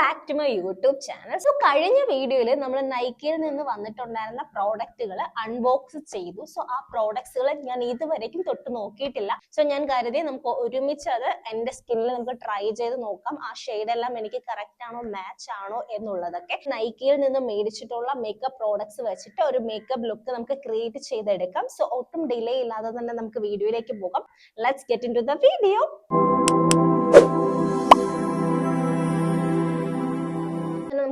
Back to my YouTube channel so കഴിഞ്ഞ വീഡിയോയിൽ നമ്മൾ നൈക്കിയിൽ നിന്ന് വന്നിട്ടുണ്ടായിരുന്ന പ്രോഡക്റ്റുകൾ അൺബോക്സ് ചെയ്തു. സോ ആ പ്രോഡക്ട്സുകൾ ഞാൻ ഇതുവരേക്കും തൊട്ട് നോക്കിയിട്ടില്ല. സോ ഞാൻ കരുതി നമുക്ക് ഒരുമിച്ച് അത് എന്റെ സ്കിന്നിൽ നമുക്ക് ട്രൈ ചെയ്ത് നോക്കാം. ആ ഷെയ്ഡ് എല്ലാം എനിക്ക് കറക്റ്റ് ആണോ മാച്ച് ആണോ എന്നുള്ളതൊക്കെ നൈക്കിയിൽ നിന്ന് മേടിച്ചിട്ടുള്ള മേക്കപ്പ് പ്രോഡക്ട്സ് വെച്ചിട്ട് ഒരു മേക്കപ്പ് ലുക്ക് നമുക്ക് ക്രിയേറ്റ് ചെയ്തെടുക്കാം. സോ ഒട്ടും ഡിലേ ഇല്ലാതെ തന്നെ നമുക്ക് വീഡിയോയിലേക്ക് പോകാം. Let's get in to the video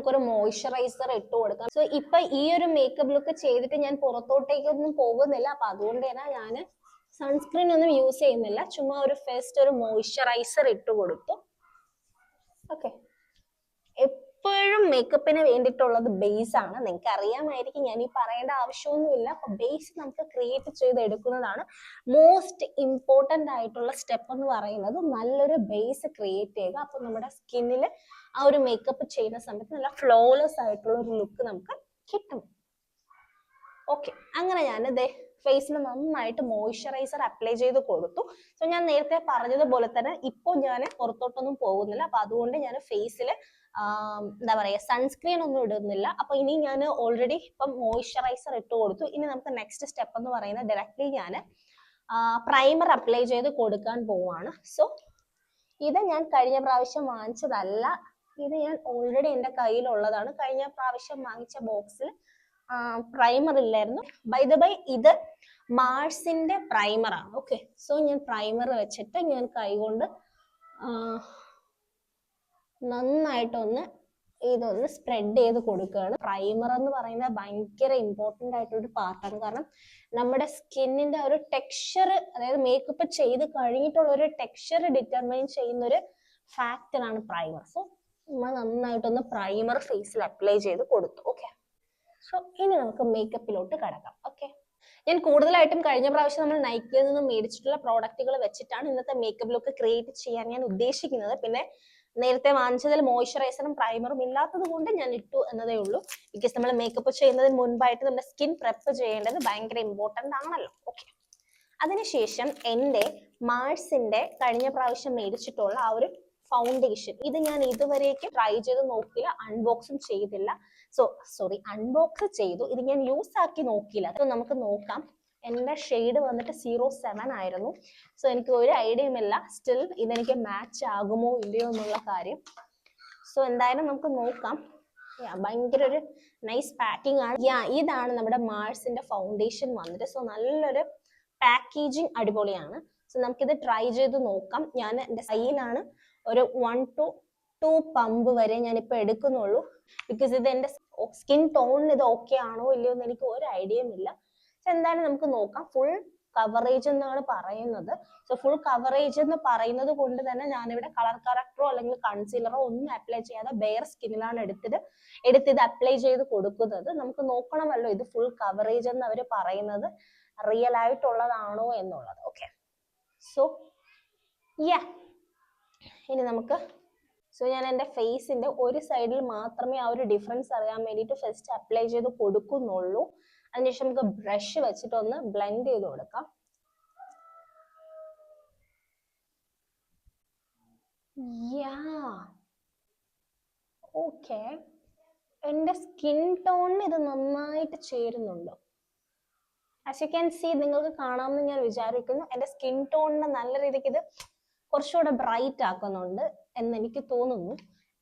നമുക്കൊരു മോയ്സ്ചറൈസർ ഇട്ട് കൊടുക്കാം. സോ ഇപ്പൊ ഈ ഒരു മേക്കപ്പ് ലുക്ക് ചെയ്തിട്ട് ഞാൻ പുറത്തോട്ടേക്കൊന്നും പോകുന്നില്ല. അപ്പൊ അതുകൊണ്ട് തന്നെ ഞാൻ സൺസ്ക്രീൻ ഒന്നും യൂസ് ചെയ്യുന്നില്ല. ചുമ്മാ ഒരു ഫസ്റ്റ് ഒരു മോയ്സ്ചറൈസർ ഇട്ട് കൊടുത്തു. ഓക്കെ എപ്പോഴും മേക്കപ്പിന് വേണ്ടിയിട്ടുള്ളത് ബേസ് ആണ്. നിങ്ങൾക്ക് അറിയാമായിരിക്കും ഞാൻ ഈ പറയേണ്ട ആവശ്യമൊന്നുമില്ല. അപ്പൊ ബേസ് നമുക്ക് ക്രിയേറ്റ് ചെയ്ത് എടുക്കുന്നതാണ് മോസ്റ്റ് ഇമ്പോർട്ടന്റ് ആയിട്ടുള്ള സ്റ്റെപ്പ് എന്ന് പറയുന്നത് നല്ലൊരു ബേസ് ക്രിയേറ്റ് ചെയ്യുക. അപ്പൊ നമ്മുടെ സ്കിന്നിൽ ആ ഒരു മേക്കപ്പ് ചെയ്യുന്ന സമയത്ത് നല്ല ഫ്ലോലെസ് ആയിട്ടുള്ള ഒരു ലുക്ക് നമുക്ക് കിട്ടും. ഓക്കെ അങ്ങനെ ഞാൻ ദേ ഫേസിൽ നന്നായിട്ട് മോയ്സ്ചറൈസർ അപ്ലൈ ചെയ്ത് കൊടുത്തു. സോ ഞാൻ നേരത്തെ പറഞ്ഞതുപോലെ തന്നെ ഇപ്പോൾ ഞാൻ പുറത്തോട്ടൊന്നും പോകുന്നില്ല. അപ്പൊ അതുകൊണ്ട് ഞാൻ ഫേസിൽ എന്താ പറയാ സൺസ്ക്രീൻ ഒന്നും ഇടുന്നില്ല. അപ്പൊ ഇനി ഞാൻ ഓൾറെഡി ഇപ്പം മോയ്സ്ചറൈസർ ഇട്ട് കൊടുത്തു. ഇനി നമുക്ക് നെക്സ്റ്റ് സ്റ്റെപ്പ് എന്ന് പറയുന്നത് ഡയറക്റ്റ്ലി ഞാൻ പ്രൈമർ അപ്ലൈ ചെയ്ത് കൊടുക്കാൻ പോവാണ്. സോ ഇത് ഞാൻ കഴിഞ്ഞ പ്രാവശ്യം വാങ്ങിച്ചതല്ല. ഇത് ഞാൻ ഓൾറെഡി എന്റെ കയ്യിലുള്ളതാണ്. കഴിഞ്ഞ പ്രാവശ്യം വാങ്ങിച്ച ബോക്സിൽ പ്രൈമർ ഇല്ലായിരുന്നു. ബൈ ദ ബൈ ഇത് മാർസിന്റെ പ്രൈമർ ആണ്. ഓക്കെ സോ ഞാൻ പ്രൈമർ വെച്ചിട്ട് ഞാൻ കൈകൊണ്ട് കൊണ്ട് നന്നായിട്ടൊന്ന് ഇതൊന്ന് സ്പ്രെഡ് ചെയ്ത് കൊടുക്കുകയാണ്. പ്രൈമർ എന്ന് പറയുന്നത് ഭയങ്കര ഇമ്പോർട്ടന്റ് ആയിട്ടൊരു പാർട്ടാണ് കാരണം നമ്മുടെ സ്കിന്നിന്റെ ഒരു ടെക്സ്ചർ അതായത് മേക്കപ്പ് ചെയ്ത് കഴിഞ്ഞിട്ടുള്ള ഒരു ടെക്സ്ചർ ഡിറ്റർമൈൻ ചെയ്യുന്ന ഒരു ഫാക്ടറാണ് പ്രൈമർ സോ നമ്മൾ നന്നായിട്ടൊന്ന് പ്രൈമർ ഫേസിൽ അപ്ലൈ ചെയ്ത് കൊടുത്തു ഓക്കെ സോ ഇനി നമുക്ക് മേക്കപ്പിലോട്ട് കടക്കാം ഓക്കെ ഞാൻ കൂടുതലായിട്ടും കഴിഞ്ഞ പ്രാവശ്യം നമ്മൾ നൈക്കിൽ നിന്ന് മേടിച്ചിട്ടുള്ള പ്രോഡക്റ്റുകൾ വെച്ചിട്ടാണ് ഇന്നത്തെ മേക്കപ്പ് ലുക്ക് ക്രിയേറ്റ് ചെയ്യാൻ ഞാൻ ഉദ്ദേശിക്കുന്നത്. പിന്നെ നേരത്തെ വാങ്ങിച്ചതിൽ മോയ്സ്ചറൈസറും പ്രൈമറും ഇല്ലാത്തത് കൊണ്ട് ഞാൻ ഇട്ടു എന്നതേ ഉള്ളൂ. ബിക്കോസ് നമ്മൾ മേക്കപ്പ് ചെയ്യുന്നതിന് മുൻപായിട്ട് നമ്മുടെ സ്കിൻ പ്രെപ്പ് ചെയ്യേണ്ടത് ഭയങ്കര ഇമ്പോർട്ടന്റ് ആണല്ലോ ഓക്കെ അതിനുശേഷം എന്റെ മാർസിന്റെ കഴിഞ്ഞ പ്രാവശ്യം മേടിച്ചിട്ടുള്ള ആ ഒരു ഫൗണ്ടേഷൻ ഇത് ഞാൻ ഇതുവരേക്കും ട്രൈ ചെയ്ത് നോക്കിയില്ല അൺബോക്സും ചെയ്തില്ല. സോ സോറി അൺബോക്സ് ചെയ്തു. ഇത് ഞാൻ യൂസ് ആക്കി നോക്കിയില്ല. അപ്പൊ നമുക്ക് നോക്കാം. എന്റെ ഷെയ്ഡ് വന്നിട്ട് സീറോ സെവൻ ആയിരുന്നു. സോ എനിക്ക് ഒരു ഐഡിയയും ഇല്ല. സ്റ്റിൽ ഇതെനിക്ക് മാച്ച് ആകുമോ ഇല്ലയോ എന്നുള്ള കാര്യം. സോ എന്തായാലും നമുക്ക് നോക്കാം. ഭയങ്കര ഒരു നൈസ് പാക്കിംഗ് ആണ്. യാ ഇതാണ് നമ്മുടെ മാർസിന്റെ ഫൗണ്ടേഷൻ വന്നിട്ട്. സോ നല്ലൊരു പാക്കേജിങ് അടിപൊളിയാണ്. സോ നമുക്കിത് ട്രൈ ചെയ്ത് നോക്കാം. ഞാൻ എന്റെ കയ്യിലാണ് ഒരു വൺ ടു ടു പമ്പ് വരെ ഇപ്പൊ എടുക്കുന്നുള്ളൂ. ബിക്കോസ് ഇത് എന്റെ സ്കിൻ ടോണിന് ഇത് ഓക്കെ ആണോ ഇല്ലയോ എന്ന് എനിക്ക് ഒരു ഐഡിയയും ഇല്ല. എന്തായാലും നമുക്ക് നോക്കാം. ഫുൾ കവറേജ് എന്നാണ് പറയുന്നത്. സോ ഫുൾ കവറേജ് എന്ന് പറയുന്നത് കൊണ്ട് തന്നെ ഞാനിവിടെ കളർ കറക്ടറോ അല്ലെങ്കിൽ കൺസീലറോ ഒന്നും അപ്ലൈ ചെയ്യാതെ ബെയർ സ്കിന്നിലാണ് എടുത്തിട്ട് എടുത്ത് ഇത് അപ്ലൈ ചെയ്ത് കൊടുക്കുന്നത്. നമുക്ക് നോക്കണമല്ലോ ഇത് ഫുൾ കവറേജ് എന്ന് അവർ പറയുന്നത് റിയൽ ആയിട്ടുള്ളതാണോ എന്നുള്ളത്. ഓക്കെ സോ യാ ഇനി നമുക്ക് സോ ഞാൻ എന്റെ ഫേസിന്റെ ഒരു സൈഡിൽ മാത്രമേ ആ ഒരു ഡിഫറൻസ് അറിയാൻ വേണ്ടിയിട്ട് ഫസ്റ്റ് അപ്ലൈ ചെയ്ത് കൊടുക്കുന്നുള്ളൂ. അതിനുശേഷം നമുക്ക് ബ്രഷ് വെച്ചിട്ട് ഒന്ന് ബ്ലെൻഡ് ചെയ്ത് കൊടുക്കാം. ഓക്കെ എന്റെ സ്കിൻ ടോണിന് ഇത് നന്നായിട്ട് ചേരുന്നുണ്ടോ. ആസ് യു ക്യാൻ സി നിങ്ങൾക്ക് കാണാമെന്ന് ഞാൻ വിചാരിക്കുന്നു. എന്റെ സ്കിൻ ടോണിന് നല്ല രീതിക്ക് ഇത് കുറച്ചുകൂടെ ബ്രൈറ്റ് ആക്കുന്നുണ്ട് എന്ന് എനിക്ക് തോന്നുന്നു.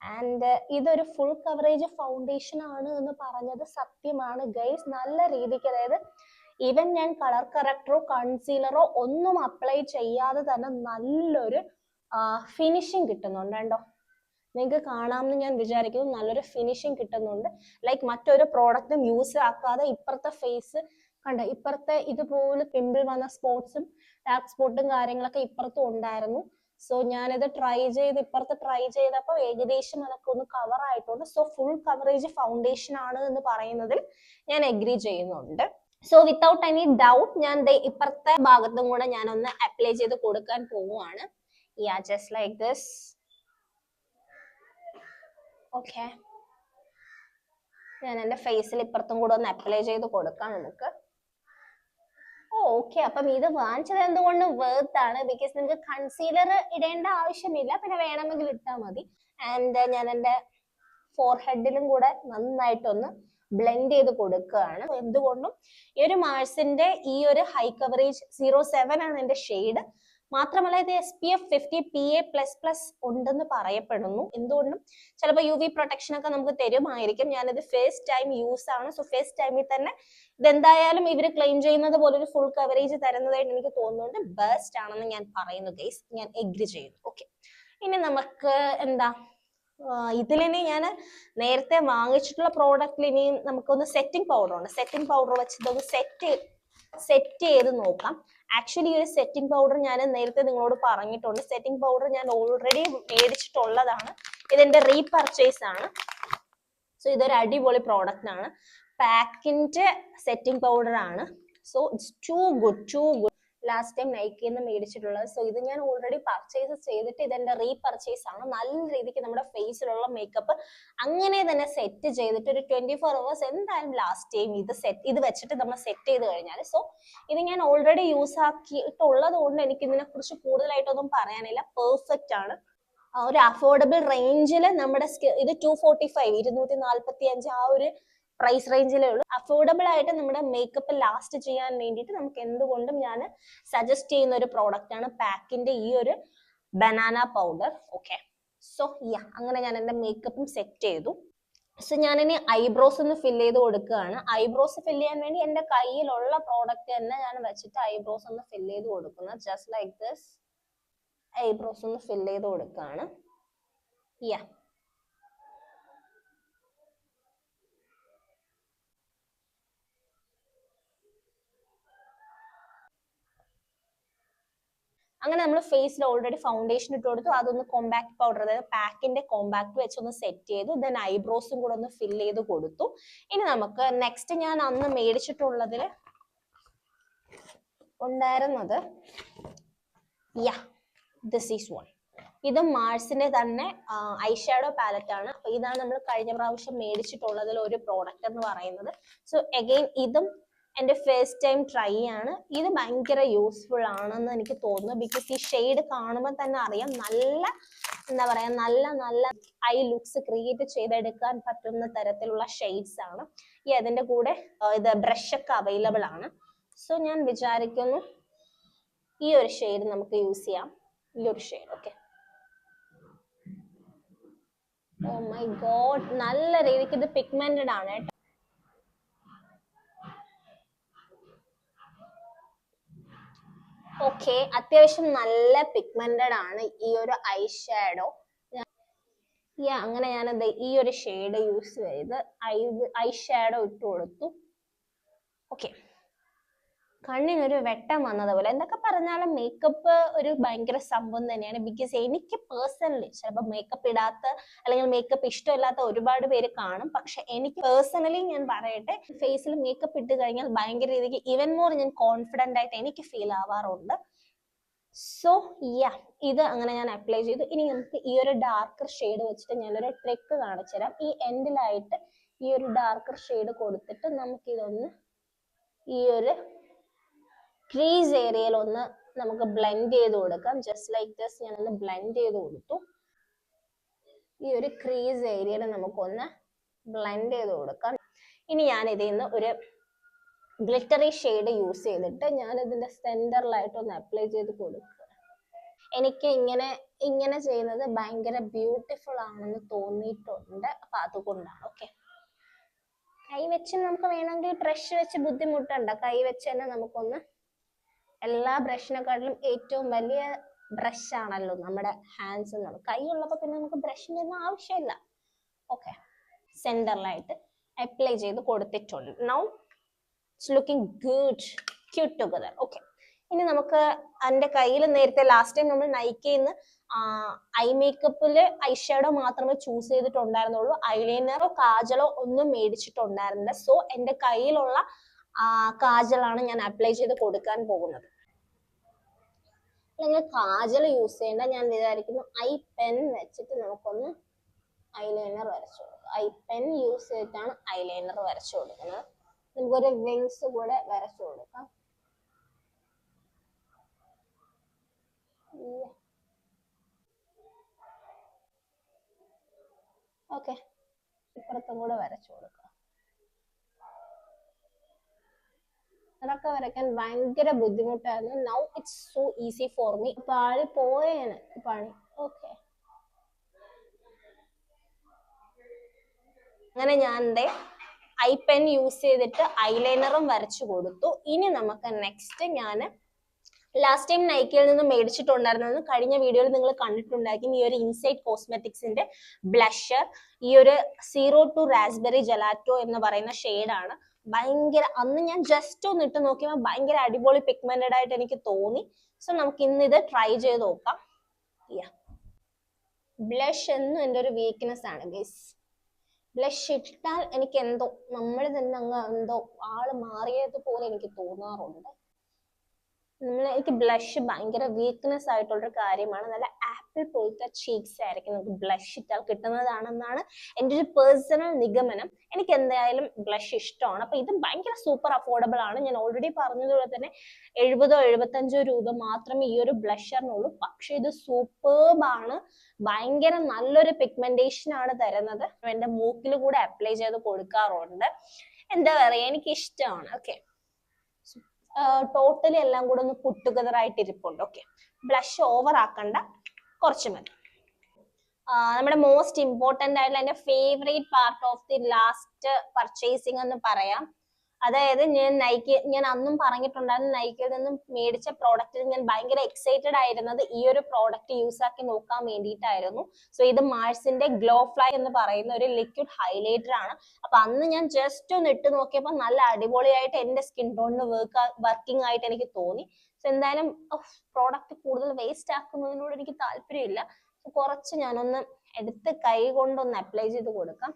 ആൻഡ് ഇതൊരു ഫുൾ കവറേജ് ഫൗണ്ടേഷൻ ആണ് എന്ന് പറഞ്ഞത് സത്യമാണ് ഗൈസ് നല്ല രീതിക്ക് അതായത് ഈവൻ ഞാൻ കളർ കറക്ടറോ കൺസീലറോ ഒന്നും അപ്ലൈ ചെയ്യാതെ തന്നെ നല്ലൊരു ഫിനിഷിങ് കിട്ടുന്നുണ്ട് കണ്ടോ? നിങ്ങൾക്ക് കാണാമെന്ന് ഞാൻ വിചാരിക്കുന്നു. നല്ലൊരു ഫിനിഷിങ് കിട്ടുന്നുണ്ട്. ലൈക്ക് മറ്റൊരു പ്രോഡക്റ്റും യൂസ് ആക്കാതെ ഇപ്പുറത്തെ ഫേസ് കണ്ട? ഇപ്പുറത്തെ ഇതുപോലെ പിമ്പിൾ വന്ന സ്പോട്ട്സും ഡാർക്ക് സ്പോട്ടും കാര്യങ്ങളൊക്കെ ഇപ്പുറത്തും ഉണ്ടായിരുന്നു. സോ ഞാനിത് ട്രൈ ചെയ്ത് ഇപ്പുറത്ത് ട്രൈ ചെയ്തപ്പോൾ ഏകദേശം അതൊക്കെ ഒന്ന് കവർ ആയിട്ടുണ്ട്. സോ ഫുൾ കവറേജ് ഫൗണ്ടേഷൻ ആണ് എന്ന് പറയുന്നതിൽ ഞാൻ എഗ്രി ചെയ്യുന്നുണ്ട്. സോ വിത്തൗട്ട് എനി ഡൗട്ട് ഞാൻ ഇപ്പുറത്തെ ഭാഗത്തും കൂടെ ഞാൻ ഒന്ന് അപ്ലൈ ചെയ്ത് കൊടുക്കാൻ പോവുകയാണ്. ജസ്റ്റ് ലൈക്ക് ദിസ് ഓക്കെ ഞാൻ എന്റെ ഫേസിൽ ഇപ്പുറത്തും കൂടെ ഒന്ന് അപ്ലൈ ചെയ്ത് കൊടുക്കാം നമുക്ക്. ഓക്കെ അപ്പം ഇത് വാങ്ങിച്ചത് എന്തുകൊണ്ട് വേർത്ത് ആണ്. ബിക്കോസ് നിങ്ങൾക്ക് കൺസീലർ ഇടേണ്ട ആവശ്യമില്ല. പിന്നെ വേണമെങ്കിൽ ഇട്ടാൽ മതി. ആൻഡ് ഞാൻ എന്റെ ഫോർഹെഡിലും കൂടെ നന്നായിട്ടൊന്ന് ബ്ലെൻഡ് ചെയ്ത് കൊടുക്കുകയാണ്. എന്തുകൊണ്ടും ഈ ഒരു മാഴ്സിന്റെ ഈ ഒരു ഹൈ കവറേജ് സീറോ സെവൻ ആണ് എന്റെ ഷെയ്ഡ് മാത്രമല്ല ഇത് S P F fifty P A plus plus ഉണ്ടെന്ന് പറയപ്പെടുന്നു. എന്തുകൊണ്ടും ചിലപ്പോൾ യു വി പ്രൊട്ടക്ഷൻ ഒക്കെ നമുക്ക് തരുമായിരിക്കും. ഞാനിത് ഫസ്റ്റ് ടൈം യൂസ് ആണ്. സോ ഫസ്റ്റ് ടൈമിൽ തന്നെ ഇതെന്തായാലും ഇവർ ക്ലെയിം ചെയ്യുന്നത് പോലെ ഒരു ഫുൾ കവറേജ് തരുന്നതായിട്ട് എനിക്ക് തോന്നുന്നുണ്ട്. ബെസ്റ്റ് ആണെന്ന് ഞാൻ പറയുന്നു ഗൈസ് ഞാൻ എഗ്രി ചെയ്യുന്നു. ഓക്കെ ഇനി നമുക്ക് എന്താ ഇതിലിനി ഞാൻ നേരത്തെ വാങ്ങിച്ചിട്ടുള്ള പ്രോഡക്റ്റിൽ ഇനിയും നമുക്കൊന്ന് സെറ്റിംഗ് പൗഡർ ഉണ്ട്. സെറ്റിംഗ് പൗഡർ വെച്ചിട്ട് ഇതൊന്ന് സെറ്റ് സെറ്റ് ചെയ്ത് നോക്കാം. ആക്ച്വലി ഒരു സെറ്റിംഗ് പൗഡർ ഞാൻ നേരത്തെ നിങ്ങളോട് പറഞ്ഞിട്ടുണ്ട്. സെറ്റിംഗ് പൗഡർ ഞാൻ ഓൾറെഡി മേടിച്ചിട്ടുള്ളതാണ്. ഇതെന്റെ റീപർച്ചേസ് ആണ്. സോ ഇതൊരു അടിപൊളി പ്രോഡക്റ്റ് ആണ്. പാക്കിന്റെ സെറ്റിംഗ് പൗഡർ ആണ്. So it's to good to good last time നൈക്കിൽ നിന്ന് മേടിച്ചിട്ടുള്ളത്. സോ ഇത് ഞാൻ ഓൾറെഡി പർച്ചേസ് ചെയ്തിട്ട് ഇതെന്റെ റീപർച്ചേസ് ആണ്. നല്ല രീതിക്ക് നമ്മുടെ ഫേസിലുള്ള മേക്കപ്പ് അങ്ങനെ തന്നെ സെറ്റ് ചെയ്തിട്ട് ഒരു ട്വന്റി ഫോർ അവേഴ്സ് എന്തായാലും ലാസ്റ്റ് ടൈം ഇത് സെറ്റ് ഇത് വെച്ചിട്ട് നമ്മൾ സെറ്റ് ചെയ്ത് കഴിഞ്ഞാൽ സോ ഇത് ഞാൻ ഓൾറെഡി യൂസ് ആക്കിയിട്ടുള്ളത് കൊണ്ട് എനിക്ക് ഇതിനെ കുറിച്ച് കൂടുതലായിട്ടൊന്നും പറയാനില്ല. പെർഫെക്റ്റ് ആണ്. ഒരു അഫോർഡബിൾ റേഞ്ചിൽ നമ്മുടെ ഇത് ടു ഫോർട്ടി ഫൈവ് ഇരുന്നൂറ്റി നാല്പത്തി അഞ്ച് ആ ഒരു പ്രൈസ് റേഞ്ചിലേ ഉള്ളൂ. അഫോർഡബിൾ ആയിട്ട് നമ്മുടെ മേക്കപ്പ് ലാസ്റ്റ് ചെയ്യാൻ വേണ്ടിയിട്ട് നമുക്ക് എന്തുകൊണ്ടും ഞാൻ സജസ്റ്റ് ചെയ്യുന്ന ഒരു പ്രോഡക്റ്റ് ആണ് പാക്കിന്റെ ഈ ഒരു banana powder okay so ya അങ്ങനെ ഞാൻ എന്റെ മേക്കപ്പും സെറ്റ് ചെയ്തു. സോ ഞാനിനി ഐബ്രോസ് ഒന്ന് ഫിൽ ചെയ്ത് കൊടുക്കുകയാണ്. ഐബ്രോസ് ഫിൽ ചെയ്യാൻ വേണ്ടി എന്റെ കയ്യിലുള്ള പ്രോഡക്റ്റ് തന്നെ ഞാൻ വെച്ചിട്ട് ഐബ്രോസ് ഒന്ന് ഫിൽ ചെയ്ത് കൊടുക്കുന്നു ജസ്റ്റ് ലൈക്ക് ദിസ് ഐബ്രോസ് ഒന്ന് ഫിൽ ചെയ്ത് കൊടുക്കുകയാണ്. യാ അങ്ങനെ നമ്മൾ ഫേസിൽ ഓൾറെഡി ഫൗണ്ടേഷൻ ഇട്ട് കൊടുത്തു. അതൊന്ന് കോമ്പാക്ട് പൗഡർ അതായത് പാക്കിന്റെ കോമ്പാക്ട് വെച്ച് ഒന്ന് സെറ്റ് ചെയ്തു. ദെൻ ഐബ്രോസും കൂടെ ഒന്ന് ഫിൽ ചെയ്ത് കൊടുത്തു. ഇനി നമുക്ക് നെക്സ്റ്റ് ഞാൻ അന്ന് മേടിച്ചിട്ടുള്ളതിൽ ഉണ്ടായിരുന്നത് യാ ദിസ് ഈസ് വൺ ഇത് മാർസിന്റെ തന്നെ ഐഷാഡോ പാലറ്റ് ആണ്. അപ്പൊ ഇതാണ് നമ്മൾ കഴിഞ്ഞ പ്രാവശ്യം മേടിച്ചിട്ടുള്ളതിൽ ഒരു പ്രോഡക്റ്റ് എന്ന് പറയുന്നത്. സോ അഗെയിൻ ഇതും എന്റെ ഫസ്റ്റ് ടൈം ട്രൈ ആണ്. ഇത് ഭയങ്കര യൂസ്ഫുൾ ആണെന്ന് എനിക്ക് തോന്നുന്നു. ബിക്കോസ് ഈ ഷെയ്ഡ് കാണുമ്പോൾ തന്നെ അറിയാം നല്ല എന്താ പറയാ നല്ല നല്ല ഐ ലുക്സ് ക്രിയേറ്റ് ചെയ്തെടുക്കാൻ പറ്റുന്ന തരത്തിലുള്ള ഷെയ്ഡ്സ് ആണ്. ഈ അതിന്റെ കൂടെ ഇത് ബ്രഷ് ഒക്കെ അവൈലബിൾ ആണ്. സോ ഞാൻ വിചാരിക്കുന്നു ഈ ഒരു ഷെയ്ഡ് നമുക്ക് യൂസ് ചെയ്യാം. ഈ ഒരു shade okay oh my God നല്ല രീതിക്ക് ഇത് പിഗ്മെന്റഡ് ആണ് കേട്ടോ. ഓക്കെ അത്യാവശ്യം നല്ല പിഗ്മെന്റഡ് ആണ് ഈ ഒരു ഐ ഷാഡോ അങ്ങനെ ഞാനത് ഈ ഒരു ഷെയ്ഡ് യൂസ് ചെയ്ത് ഐ ഐ ഷാഡോ ഇട്ട് കൊടുത്തു. ഓക്കെ കണ്ണിനൊരു വെട്ടം വന്നതുപോലെ. എന്തൊക്കെ പറഞ്ഞാലും മേക്കപ്പ് ഒരു ഭയങ്കര സംഭവം തന്നെയാണ്. ബിക്കോസ് എനിക്ക് പേഴ്സണലി ചിലപ്പോൾ മേക്കപ്പ് ഇടാത്ത അല്ലെങ്കിൽ മേക്കപ്പ് ഇഷ്ടമില്ലാത്ത ഒരുപാട് പേര് കാണും. പക്ഷെ എനിക്ക് പേഴ്സണലി ഞാൻ പറയട്ടെ ഫേസിൽ മേക്കപ്പ് ഇട്ട് കഴിഞ്ഞാൽ ഭയങ്കര രീതിക്ക് ഇവൻ മോർ ഞാൻ കോൺഫിഡന്റ് ആയിട്ട് എനിക്ക് ഫീൽ ആവാറുണ്ട്. സോ യാ ഇത് അങ്ങനെ ഞാൻ അപ്ലൈ ചെയ്തു. ഇനി നമുക്ക് ഈ ഒരു ഡാർക്കർ ഷെയ്ഡ് വെച്ചിട്ട് ഞാനൊരു ട്രിക്ക് കാണിച്ചു തരാം. ഈ എൻഡിലായിട്ട് ഈ ഒരു ഡാർക്കർ ഷെയ്ഡ് കൊടുത്തിട്ട് നമുക്കിതൊന്ന് ഈ ഒരു ക്രീസ് ഏരിയയിൽ ഒന്ന് നമുക്ക് ബ്ലെൻഡ് ചെയ്ത് കൊടുക്കാം. ജസ്റ്റ് ലൈക്ക് ഞാൻ ഒന്ന് ബ്ലെൻഡ് ചെയ്ത് കൊടുത്തു. ഈ ഒരു ക്രീസ് ഏരിയയിൽ നമുക്കൊന്ന് ബ്ലെൻഡ് ചെയ്ത് കൊടുക്കാം. ഇനി ഞാൻ ഇതിൽ നിന്ന് ഒരു ഗ്ലിറ്ററി ഷെയ്ഡ് യൂസ് ചെയ്തിട്ട് ഞാൻ ഇതിന്റെ സെന്ററിലായിട്ട് ഒന്ന് അപ്ലൈ ചെയ്ത് കൊടുക്കുക. എനിക്ക് ഇങ്ങനെ ഇങ്ങനെ ചെയ്യുന്നത് ഭയങ്കര ബ്യൂട്ടിഫുൾ ആണെന്ന് തോന്നിയിട്ടുണ്ട്. അപ്പൊ അതുകൊണ്ടാണ് ഓക്കെ കൈ വെച്ച് നമുക്ക് വേണമെങ്കിൽ ബ്രഷ് വെച്ച് ബുദ്ധിമുട്ടുണ്ട്. കൈ വെച്ച് തന്നെ നമുക്കൊന്ന് എല്ലാ ബ്രഷിനെക്കാട്ടിലും ഏറ്റവും വലിയ ബ്രഷ് ആണല്ലോ നമ്മുടെ ഹാൻഡ്സ് എന്നുള്ളത് കൈ ഉള്ളപ്പോൾ പിന്നെ നമുക്ക് ബ്രഷിന്റെ ഒന്നും ആവശ്യമില്ല. ഓക്കെ സെന്ററിലായിട്ട് അപ്ലൈ ചെയ്ത് കൊടുത്തിട്ടുണ്ട്. Now it's looking good cute together okay ഇനി നമുക്ക് എന്റെ കയ്യിൽ നേരത്തെ ലാസ്റ്റ് ടൈം നമ്മൾ നൈക്കയിൽ ഐ മേക്കപ്പിൽ ഐ ഷേഡോ മാത്രമേ ചൂസ് ചെയ്തിട്ടുണ്ടായിരുന്നുള്ളൂ. ഐലൈനറോ കാജലോ ഒന്നും മേടിച്ചിട്ടുണ്ടായിരുന്നില്ല. സോ എന്റെ കയ്യിലുള്ള കാജലാണ് ഞാൻ അപ്ലൈ ചെയ്ത് കൊടുക്കാൻ പോകുന്നത്. അല്ലെങ്കിൽ കാജൽ യൂസ് ചെയ്യേണ്ട ഞാൻ വിചാരിക്കുന്നു ഐ പെൻ വെച്ചിട്ട് നമുക്കൊന്ന് ഐലൈനർ വരച്ചു കൊടുക്കാം. ഐ പെൻ യൂസ് ചെയ്തിട്ടാണ് ഐലൈനർ വരച്ചു കൊടുക്കുന്നത്. നമുക്കൊരു വിങ്സ് കൂടെ വരച്ചു കൊടുക്കാം. ഓക്കെ ഇപ്പുറത്തും കൂടെ വരച്ചു കൊടുക്കുക അതൊക്കെ വരയ്ക്കാൻ ഭയങ്കര ബുദ്ധിമുട്ടായിരുന്നു. Now it's so easy for me ആൾ പോയാണ് പണി ഓക്കെ അങ്ങനെ ഞാൻ എന്തേ ഐ പെൻ യൂസ് ചെയ്തിട്ട് ഐലൈനറും വരച്ചു കൊടുത്തു. ഇനി നമുക്ക് നെക്സ്റ്റ് ഞാൻ ലാസ്റ്റ് ടൈം നൈക്കിൽ നിന്ന് മേടിച്ചിട്ടുണ്ടായിരുന്നു കഴിഞ്ഞ വീഡിയോയിൽ നിങ്ങൾ കണ്ടിട്ടുണ്ടായിരിക്കും ഈ ഒരു ഇൻസൈറ്റ് കോസ്മെറ്റിക്സിന്റെ ബ്ലഷർ ഈ ഒരു സീറോ ടു റാസ്ബെറി ജലാറ്റോ എന്ന് പറയുന്ന ഷെയ്ഡാണ് ഭയങ്കര അന്ന് ഞാൻ ജസ്റ്റ് ഒന്ന് ഇട്ട് നോക്കിയപ്പോൾ ഭയങ്കര അടിപൊളി പിഗ്മെന്റഡ് ആയിട്ട് എനിക്ക് തോന്നി. സോ നമുക്ക് ഇന്ന് ഇത് ട്രൈ ചെയ്ത് നോക്കാം. ബ്ലഷ് എന്നും എന്റെ ഒരു വീക്ക്നെസ് ആണ് ഗൈസ് ബ്ലഷ് ഇട്ടാൽ എനിക്ക് എന്തോ നമ്മൾ തന്നെ അങ്ങ് എന്തോ ആൾ മാറിയത് പോലെ എനിക്ക് തോന്നാറുണ്ട്. നമ്മൾ എനിക്ക് ബ്ലഷ് ഭയങ്കര വീക്ക്നെസ് ആയിട്ടുള്ളൊരു കാര്യമാണ്. നല്ല ആപ്പിൾ പോലത്തെ ചീക്സ് ആയിരിക്കും നമുക്ക് ബ്ലഷ് ഇട്ടാൽ കിട്ടുന്നതാണെന്നാണ് എന്റെ ഒരു പേഴ്സണൽ നിഗമനം. എനിക്ക് എന്തായാലും ബ്ലഷ് ഇഷ്ടമാണ്. അപ്പൊ ഇത് ഭയങ്കര സൂപ്പർ അഫോർഡബിൾ ആണ്. ഞാൻ ഓൾറെഡി പറഞ്ഞതുപോലെ തന്നെ എഴുപതോ എഴുപത്തഞ്ചോ രൂപ മാത്രമേ ഈ ഒരു ബ്ലഷറിനുള്ളൂ പക്ഷെ ഇത് സൂപ്പർബ് ആണ്. ഭയങ്കര നല്ലൊരു പിഗ്മെന്റേഷൻ ആണ് തരുന്നത്. എന്റെ മൂക്കിൽ കൂടെ അപ്ലൈ ചെയ്ത് കൊടുക്കാറുണ്ട്. എന്താ പറയാ എനിക്ക് ഇഷ്ടമാണ് ഓക്കെ ടോട്ടലി എല്ലാം കൂടെ ഒന്ന് പുട്ടുകതറായിട്ട് ഇരിപ്പുണ്ട് ഓക്കെ ബ്ലഷ് ഓവർ ആക്കണ്ട. കുറച്ച് മതി. നമ്മുടെ മോസ്റ്റ് ഇമ്പോർട്ടന്റ് ആയിട്ടുള്ള എന്റെ favourite part of the last purchasing എന്ന് പറയാം. അതായത് ഞാൻ നൈക്കി ഞാൻ അന്നും പറഞ്ഞിട്ടുണ്ടായിരുന്നു നൈക്കിൽ നിന്നും മേടിച്ച പ്രോഡക്റ്റിൽ ഞാൻ ഭയങ്കര എക്സൈറ്റഡ് ആയിരുന്നത് ഈ ഒരു പ്രോഡക്റ്റ് യൂസ് ആക്കി നോക്കാൻ വേണ്ടിയിട്ടായിരുന്നു. സോ ഇത് മാഴ്സിന്റെ ഗ്ലോ ഫ്ലൈ എന്ന് പറയുന്ന ഒരു ലിക്വിഡ് ഹൈലൈറ്റർ ആണ്. അപ്പൊ അന്ന് ഞാൻ ജസ്റ്റ് ഒന്ന് ഇട്ട് നോക്കിയപ്പോൾ നല്ല അടിപൊളിയായിട്ട് എന്റെ സ്കിൻ ടോണിന് വർക്ക് വർക്കിംഗ് ആയിട്ട് എനിക്ക് തോന്നി. സോ എന്തായാലും പ്രോഡക്റ്റ് കൂടുതൽ വേസ്റ്റ് ആക്കുന്നതിനോട് എനിക്ക് താല്പര്യമില്ല. കുറച്ച് ഞാനൊന്ന് എടുത്ത് കൈ കൊണ്ടൊന്ന് അപ്ലൈ ചെയ്ത് കൊടുക്കാം.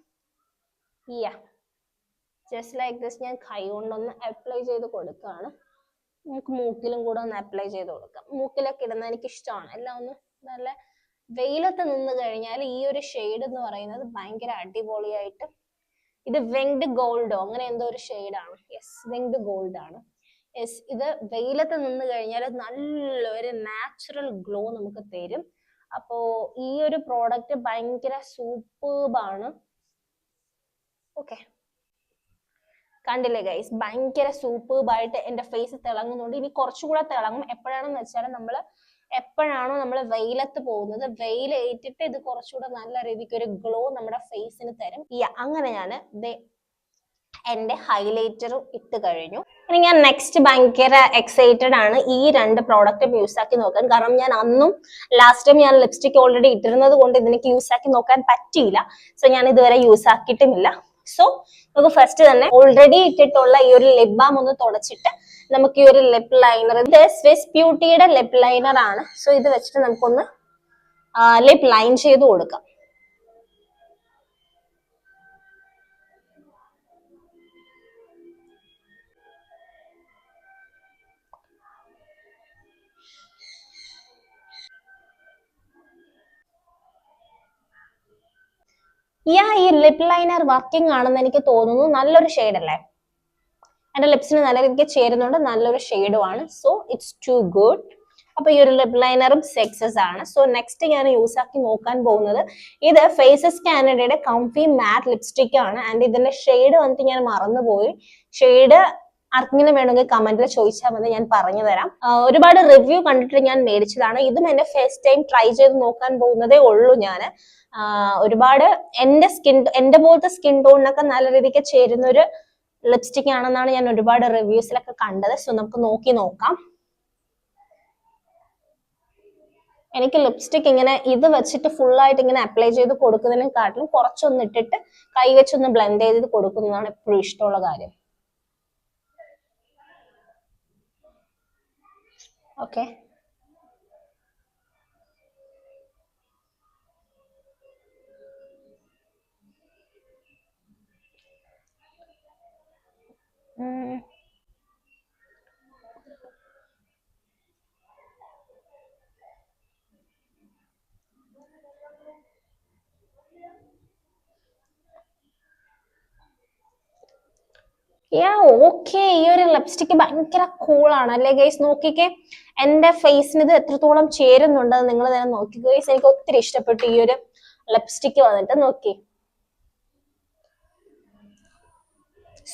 ജസ്റ്റ് ലൈക്ക് ദിസ് ഞാൻ കൈ കൊണ്ടൊന്ന് അപ്ലൈ ചെയ്ത് കൊടുക്കുകയാണ് നമുക്ക് മൂക്കിലും കൂടെ ഒന്ന് അപ്ലൈ ചെയ്ത് കൊടുക്കാം. മൂക്കിലൊക്കെ ഇടുന്ന എനിക്ക് ഇഷ്ടമാണ് എല്ലാം ഒന്ന് നല്ല വെയിലത്ത് നിന്ന് കഴിഞ്ഞാൽ ഈ ഒരു ഷെയ്ഡ് എന്ന് പറയുന്നത് ഭയങ്കര അടിപൊളിയായിട്ട് ഇത് വെങ്ഡ് ഗോൾഡോ അങ്ങനെ എന്തോ ഒരു ഷെയ്ഡാണ് യെസ് വെങ്ഡ് ഗോൾഡ് ആണ്. യെസ് ഇത് വെയിലത്ത് നിന്ന് കഴിഞ്ഞാൽ നല്ലൊരു നാച്ചുറൽ ഗ്ലോ നമുക്ക് തരും. അപ്പോ ഈ ഒരു പ്രോഡക്റ്റ് ഭയങ്കര സൂപ്പർബാണ് ഓക്കെ കണ്ടില്ലേ ഗൈസ് ഭയങ്കര സൂപ്പർബായിട്ട് എന്റെ ഫേസ് തിളങ്ങുന്നുണ്ട്. ഇനി കുറച്ചുകൂടെ തിളങ്ങും. എപ്പോഴാണെന്ന് വെച്ചാൽ നമ്മൾ എപ്പോഴാണോ നമ്മൾ വെയിലത്ത് പോകുന്നത് വെയിൽ ഏറ്റിട്ട് ഇത് കുറച്ചുകൂടെ നല്ല രീതിക്ക് ഒരു ഗ്ലോ നമ്മുടെ ഫേസിന് തരും. അങ്ങനെ ഞാൻ എന്റെ ഹൈലൈറ്ററും ഇട്ട് കഴിഞ്ഞു. ഇനി ഞാൻ നെക്സ്റ്റ് ഭയങ്കര എക്സൈറ്റഡ് ആണ് ഈ രണ്ട് പ്രോഡക്റ്റും യൂസ് ആക്കി നോക്കാൻ. കാരണം ഞാൻ അന്നും ലാസ്റ്റ് ടൈം ഞാൻ ലിപ്സ്റ്റിക് ഓൾറെഡി ഇട്ടിരുന്നത് കൊണ്ട് ഇതിനൊക്കെ യൂസ് ആക്കി നോക്കാൻ പറ്റിയില്ല. സോ ഞാൻ ഇതുവരെ യൂസ് ആക്കിയിട്ടുമില്ല. സോ നമുക്ക് ഫസ്റ്റ് തന്നെ ഓൾറെഡി ഇട്ടിട്ടുള്ള ഈ ഒരു ലിപ് ബാം ഒന്ന് തുടച്ചിട്ട് നമുക്ക് ഈ ഒരു ലിപ് ലൈനർ ഇത് സ്വിസ് ബ്യൂട്ടിയുടെ ലിപ് ലൈനർ ആണ്. സോ ഇത് വെച്ചിട്ട് നമുക്കൊന്ന് ലിപ് ലൈൻ ചെയ്ത് കൊടുക്കാം. യാ ഈ ലിപ് ലൈനർ വർക്കിംഗ് ആണെന്ന് എനിക്ക് തോന്നുന്നു. നല്ലൊരു ഷെയ്ഡ് അല്ലേ? എന്റെ ലിപ്സിന് നല്ല രീതിക്ക് ചേരുന്നുണ്ട്. നല്ലൊരു ഷെയ്ഡും ആണ്. സോ ഇറ്റ്സ് ടു ഗുഡ് അപ്പൊ ഈ ഒരു ലിപ് ലൈനറും സക്സസ് ആണ്. സോ നെക്സ്റ്റ് ഞാൻ യൂസ് ആക്കി നോക്കാൻ പോകുന്നത് ഇത് ഫേസസ് കാനഡയുടെ കംഫി മാറ്റ് ലിപ്സ്റ്റിക് ആണ്. ആൻഡ് ഇതിന്റെ ഷെയ്ഡ് വന്നിട്ട് ഞാൻ മറന്നുപോയി. ഷെയ്ഡ് ആർക്കെങ്കിലും വേണമെങ്കിൽ കമന്റിൽ ചോദിച്ചാൽ മതി ഞാൻ പറഞ്ഞു തരാം. ഒരുപാട് റിവ്യൂ കണ്ടിട്ട് ഞാൻ മേടിച്ചതാണ്. ഇതും എന്റെ ഫസ്റ്റ് ടൈം ട്രൈ ചെയ്ത് നോക്കാൻ പോകുന്നതേ ഉള്ളൂ ഞാൻ ഒരുപാട് എന്റെ സ്കിൻ എന്റെ പോലത്തെ സ്കിൻ ടോണിനൊക്കെ നല്ല രീതിക്ക് ചേരുന്ന ഒരു ലിപ്സ്റ്റിക് ആണെന്നാണ് ഞാൻ ഒരുപാട് റിവ്യൂസിലൊക്കെ കണ്ടത്. സോ നമുക്ക് നോക്കി നോക്കാം. എനിക്ക് ലിപ്സ്റ്റിക് ഇങ്ങനെ ഇത് വെച്ചിട്ട് ഫുൾ ആയിട്ട് ഇങ്ങനെ അപ്ലൈ ചെയ്ത് കൊടുക്കുന്നതിനെക്കാട്ടിലും കുറച്ചൊന്ന് ഇട്ടിട്ട് കൈ വെച്ചൊന്ന് ബ്ലെൻഡ് ചെയ്ത് കൊടുക്കുന്നതാണ് എപ്പോഴും ഇഷ്ടമുള്ള കാര്യം. ഓക്കെ യാ ഓക്കെ ഈ ഒരു ലിപ്സ്റ്റിക് ഭയങ്കര കൂളാണ് അല്ലെ ഗൈസ് നോക്കിക്കേ. എന്റെ ഫേസിന് ഇത് എത്രത്തോളം ചേരുന്നുണ്ട് നിങ്ങൾ തന്നെ നോക്കി. ഗൈസ് എനിക്ക് ഒത്തിരി ഇഷ്ടപ്പെട്ടു ഈ ഒരു ലിപ്സ്റ്റിക് വന്നിട്ട്. നോക്കി.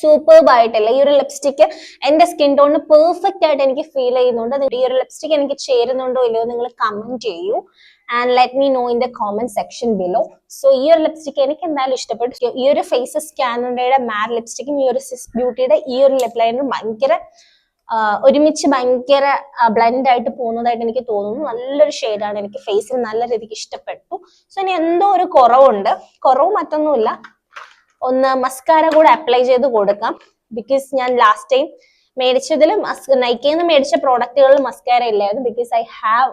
സൂപ്പർബ് ആയിട്ടല്ലേ ഈ ഒരു ലിപ്സ്റ്റിക്ക് എന്റെ സ്കിൻ ടോണിന് പെർഫെക്റ്റ് ആയിട്ട് എനിക്ക് ഫീൽ ചെയ്യുന്നുണ്ട്. ഈ ഒരു ലിപ്സ്റ്റിക് എനിക്ക് ചേരുന്നുണ്ടോ ഇല്ലയോ നിങ്ങൾ കമന്റ് ചെയ്യൂ. And let me know in the common section below so ഈ ഒരു ലിപ്സ്റ്റിക് എനിക്ക് എന്തായാലും ഇഷ്ടപ്പെട്ടു. ഈ ഒരു ഫേസസ് കാനഡയുടെ മാറ്റ് ലിപ്സ്റ്റിക്കും ഈ ഒരു സിസ് ബ്യൂട്ടിയുടെ ഈ ഒരു ലിപ് ലൈനറും ഭയങ്കര ഒരുമിച്ച് ഭയങ്കര ബ്ലെൻഡ് ആയിട്ട് പോകുന്നതായിട്ട് എനിക്ക് തോന്നുന്നു. നല്ലൊരു ഷെയ്ഡാണ് എനിക്ക് ഫേസിൽ നല്ല രീതിക്ക് ഇഷ്ടപ്പെട്ടു. സോ ഇനി എന്തോ ഒരു കുറവുണ്ട്. കുറവ് മറ്റൊന്നുമില്ല. ഒന്ന് മസ്കാര കൂടെ അപ്ലൈ ചെയ്ത് കൊടുക്കാം. ബിക്കോസ് ഞാൻ ലാസ്റ്റ് ടൈം മേടിച്ചതിൽ നൈക്കയിൽ നിന്ന് മേടിച്ച പ്രോഡക്റ്റുകളിൽ മസ്കാര ഇല്ലായിരുന്നു. ബിക്കോസ് ഐ ഹാവ്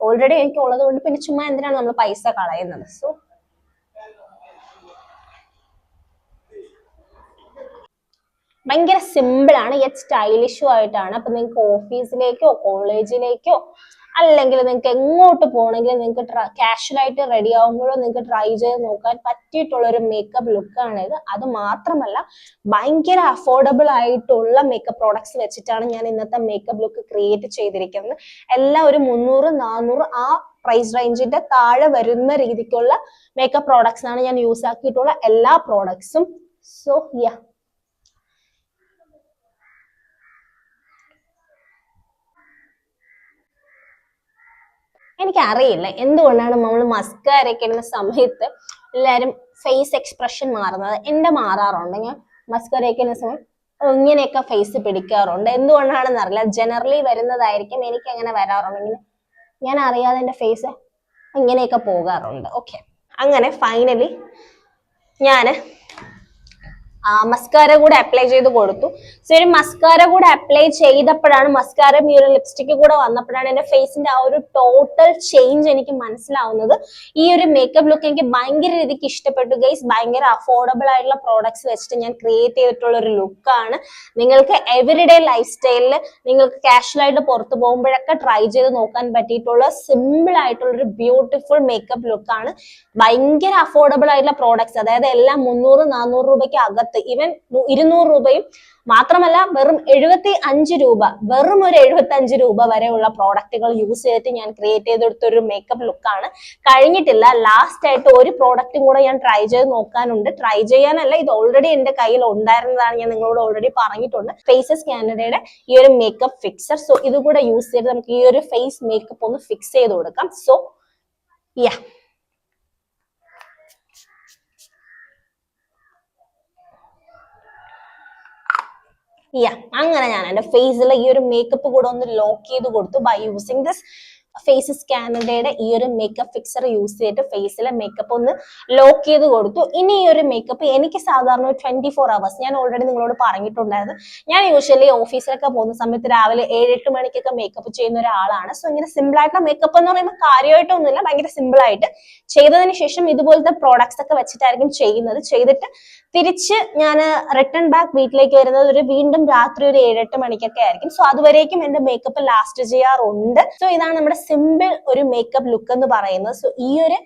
ഓൾറെഡി എനിക്ക് ഉള്ളത് കൊണ്ട് പിന്നെ ചുമ്മാ എന്തിനാണ് നമ്മൾ പൈസ കളയുന്നത്? സോ ഭയങ്കര സിമ്പിൾ ആണ് യെറ്റ് സ്റ്റൈലിഷും ആയിട്ടാണ്. അപ്പൊ നിങ്ങൾക്ക് ഓഫീസിലേക്കോ കോളേജിലേക്കോ അല്ലെങ്കിൽ നിങ്ങൾക്ക് എങ്ങോട്ട് പോകണമെങ്കിൽ നിങ്ങൾക്ക് കാഷ്വൽ ആയിട്ട് റെഡി ആകുമ്പോഴോ നിങ്ങൾക്ക് ട്രൈ ചെയ്ത് നോക്കാൻ പറ്റിയിട്ടുള്ള ഒരു മേക്കപ്പ് ലുക്കാണ് ഇത്. അത് മാത്രമല്ല ഭയങ്കര അഫോർഡബിൾ ആയിട്ടുള്ള മേക്കപ്പ് പ്രോഡക്ട്സ് വെച്ചിട്ടാണ് ഞാൻ ഇന്നത്തെ മേക്കപ്പ് ലുക്ക് ക്രിയേറ്റ് ചെയ്തിരിക്കുന്നത്. എല്ലാം ഒരു മുന്നൂറ് നാനൂറ് ആ പ്രൈസ് റേഞ്ചിന്റെ താഴെ വരുന്ന രീതിക്കുള്ള മേക്കപ്പ് പ്രോഡക്ട്സ് ആണ് ഞാൻ യൂസ് ആക്കിയിട്ടുള്ള എല്ലാ പ്രോഡക്ട്സും സോ യാ എനിക്കറിയില്ല. എന്തുകൊണ്ടാണ് നമ്മൾ മസ്കാരൊക്കെ ഇടുന്ന സമയത്ത് എല്ലാവരും ഫേസ് എക്സ്പ്രഷൻ മാറുന്നത്? എന്റെ മാറാറുണ്ട്. ഞാൻ മസ്കാര ഒക്കെ ഇടുന്ന സമയം ഇങ്ങനെയൊക്കെ ഫേസ് പിടിക്കാറുണ്ട്. എന്തുകൊണ്ടാണെന്ന് അറിയില്ല. ജനറലി വരുന്നതായിരിക്കും. എനിക്ക് അങ്ങനെ വരാറുണ്ട്. ഇങ്ങനെ ഞാൻ അറിയാതെ എന്റെ ഫേസ് ഇങ്ങനെയൊക്കെ പോകാറുണ്ട്. ഓക്കെ അങ്ങനെ ഫൈനലി ഞാൻ മസ്കാര കൂടെ അപ്ലൈ ചെയ്ത് കൊടുത്തു. സോ ഒരു മസ്കാര കൂടെ അപ്ലൈ ചെയ്തപ്പോഴാണ് മസ്കാരം ഈ ഒരു ലിപ്സ്റ്റിക് കൂടെ വന്നപ്പോഴാണ് എന്റെ ഫേസിന്റെ ആ ഒരു ടോട്ടൽ ചേഞ്ച് എനിക്ക് മനസ്സിലാവുന്നത്. ഈ ഒരു മേക്കപ്പ് ലുക്ക് എനിക്ക് ഭയങ്കര രീതിക്ക് ഇഷ്ടപ്പെട്ടു. ഗൈസ് ഭയങ്കര അഫോർഡബിൾ ആയിട്ടുള്ള പ്രോഡക്ട്സ് വെച്ചിട്ട് ഞാൻ ക്രിയേറ്റ് ചെയ്തിട്ടുള്ള ഒരു ലുക്കാണ് നിങ്ങൾക്ക് എവറിഡേ ലൈഫ് സ്റ്റൈലിൽ നിങ്ങൾക്ക് കാഷ്വലായിട്ട് പുറത്തു പോകുമ്പോഴൊക്കെ ട്രൈ ചെയ്ത് നോക്കാൻ പറ്റിയിട്ടുള്ള സിമ്പിൾ ആയിട്ടുള്ള ഒരു ബ്യൂട്ടിഫുൾ മേക്കപ്പ് ലുക്കാണ് ഭയങ്കര അഫോർഡബിൾ ആയിട്ടുള്ള പ്രോഡക്ട്സ് അതായത് എല്ലാം മുന്നൂറ് നാനൂറ് രൂപയ്ക്ക് അകത്ത് ഈവൻ ഇരുന്നൂറ് രൂപയും മാത്രമല്ല വെറും എഴുപത്തി അഞ്ച് രൂപ വെറും ഒരു എഴുപത്തി അഞ്ച് രൂപ വരെയുള്ള പ്രോഡക്റ്റുകൾ യൂസ് ചെയ്തിട്ട് ഞാൻ ക്രിയേറ്റ് ചെയ്തെടുത്ത ഒരു മേക്കപ്പ് ലുക്കാണ് കഴിഞ്ഞിട്ടില്ല ലാസ്റ്റ് ആയിട്ട് ഒരു പ്രോഡക്റ്റും കൂടെ ഞാൻ ട്രൈ ചെയ്ത് നോക്കാനുണ്ട്. ട്രൈ ചെയ്യാനല്ല ഇത് ഓൾറെഡി എന്റെ കയ്യിൽ ഉണ്ടായിരുന്നതാണ് ഞാൻ നിങ്ങളോട് ഓൾറെഡി പറഞ്ഞിട്ടുണ്ട്. ഫേസസ് കാനഡയുടെ ഈ ഒരു മേക്കപ്പ് ഫിക്സർ സോ ഇത് കൂടെ യൂസ് ചെയ്ത് നമുക്ക് ഈ ഒരു ഫേസ് മേക്കപ്പ് ഒന്ന് ഫിക്സ് ചെയ്ത് കൊടുക്കാം. സോ യാ യാ അങ്ങനെ ഞാൻ എന്റെ ഫേസിൽ ഈ ഒരു മേക്കപ്പ് കൂടെ ഒന്ന് ലോക്ക് ചെയ്ത് കൊടുത്തു ബൈ യൂസിങ് ദിസ് ഫേസ് സ്കാനറുടെ ഈ ഒരു മേക്കപ്പ് ഫിക്സർ യൂസ് ചെയ്തിട്ട് ഫേസിലെ മേക്കപ്പ് ഒന്ന് ലോക്ക് ചെയ്ത് കൊടുത്തു. ഇനി ഈ ഒരു മേക്കപ്പ് എനിക്ക് സാധാരണ ട്വന്റി ഫോർ അവേഴ്സ് ഞാൻ ഓൾറെഡി നിങ്ങളോട് പറഞ്ഞിട്ടുണ്ടായിരുന്നു. ഞാൻ യൂഷ്വലി ഓഫീസിലൊക്കെ പോകുന്ന സമയത്ത് രാവിലെ ഏഴ് എട്ട് മണിക്കൊക്കെ മേക്കപ്പ് ചെയ്യുന്ന ഒരാളാണ്. സോ ഇങ്ങനെ സിമ്പിൾ ആയിട്ടുള്ള മേക്കപ്പ് എന്ന് പറയുമ്പോൾ കാര്യമായിട്ടൊന്നുമില്ല. ഭയങ്കര സിമ്പിൾ ആയിട്ട് ചെയ്തതിന് ശേഷം ഇതുപോലത്തെ പ്രോഡക്ട്സ് ഒക്കെ വെച്ചിട്ടായിരിക്കും ചെയ്യുന്നത്. ചെയ്തിട്ട് തിരിച്ച് ഞാൻ റിട്ടേൺ ബാക്ക് വീട്ടിലേക്ക് വരുന്നത് ഒരു വീണ്ടും രാത്രി ഒരു ഏഴെട്ട് മണിക്കൊക്കെ ആയിരിക്കും. സോ അതുവരേക്കും എന്റെ മേക്കപ്പ് ലാസ്റ്റ് ചെയ്യാറുണ്ട്. സോ ഇതാണ് നമ്മുടെ സിമ്പിൾ ഒരു മേക്കപ്പ് ലുക്ക് എന്ന് പറയുന്നത്. സോ ഈ ഒരു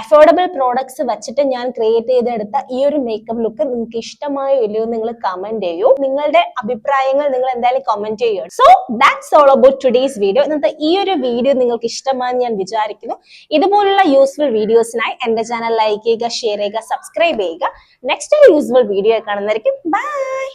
അഫോർഡബിൾ പ്രോഡക്ട്സ് വെച്ചിട്ട് ഞാൻ ക്രിയേറ്റ് ചെയ്തെടുത്ത ഈ ഒരു മേക്കപ്പ് ലുക്ക് നിങ്ങൾക്ക് ഇഷ്ടമായോ ഇല്ലയോ നിങ്ങൾ കമന്റ് ചെയ്യൂ. നിങ്ങളുടെ അഭിപ്രായങ്ങൾ നിങ്ങൾ എന്തായാലും കമന്റ് ചെയ്യൂ. So that's all about today's video ഇന്നത്തെ ഈ ഒരു വീഡിയോ നിങ്ങൾക്ക് ഇഷ്ടമാണെന്ന് ഞാൻ വിചാരിക്കുന്നു. ഇതുപോലുള്ള യൂസ്ഫുൾ വീഡിയോസിനായി എന്റെ ചാനൽ ലൈക്ക് ചെയ്യുക ഷെയർ ചെയ്യുക സബ്സ്ക്രൈബ് ചെയ്യുക. നെക്സ്റ്റ് ഒരു യൂസ്ഫുൾ വീഡിയോ കാണുന്നതായിരിക്കും. ബൈ